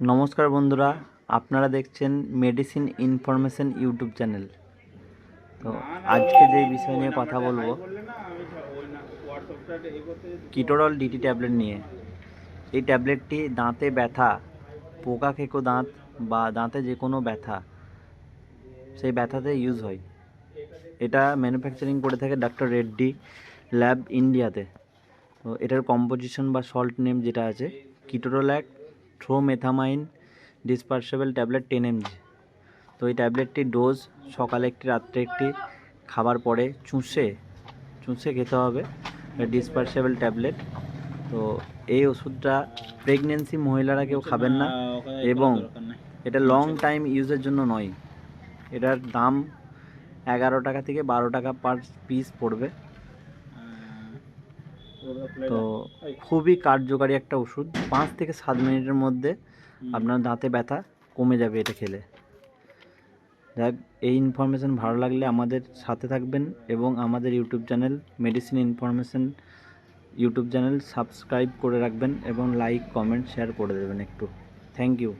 নমস্কার বন্ধুরা, আপনারা দেখছেন মেডিসিন ইনফরমেশন ইউটিউব চ্যানেল তো আজকে যে বিষয় নিয়ে কথা বলব কিটোরল ডিটি ট্যাবলেট নিয়ে। এই ট্যাবলেটটি দাঁতে ব্যথা, পোকা খেকো দাঁত বা দাঁতে যে কোনো ব্যথা, সেই ব্যথাতে ইউজ হয়। এটা ম্যানুফ্যাকচারিং করে থাকে ডাক্তার রেড্ডি ল্যাব ইন্ডিয়াতে তো। এটার কম্পোজিশন বা সল্ট নেম যেটা আছে ketorolac tromethamine dispersible tablet ten MG তো এই ট্যাবলেটটির ডোজ সকালে একটি রাত্রে একটি খাবার পরে চুষে চুষে খেতে হবে। ডিসপার্সেবল ট্যাবলেট তো এই ওষুধটা প্রেগনেন্সি মহিলারা কেউ খাবেন না এবং এটা লং টাইম ইউজের জন্য নয়। এটার দাম এগারো টাকা থেকে বারো টাকা পার পিস পড়বে। তো খুবই কার্যকারী একটা ওষুধ। পাঁচ থেকে সাত মিনিটের মধ্যে আপনার দাঁতে ব্যথা কমে যাবে এটা খেলে। যাক এই ইনফরমেশান ভালো লাগলে আমাদের সাথে থাকবেন এবং আমাদের YouTube channel medicine information YouTube channel subscribe করে রাখবেন এবং লাইক কমেন্ট শেয়ার করে দেবেন একটু। Thank you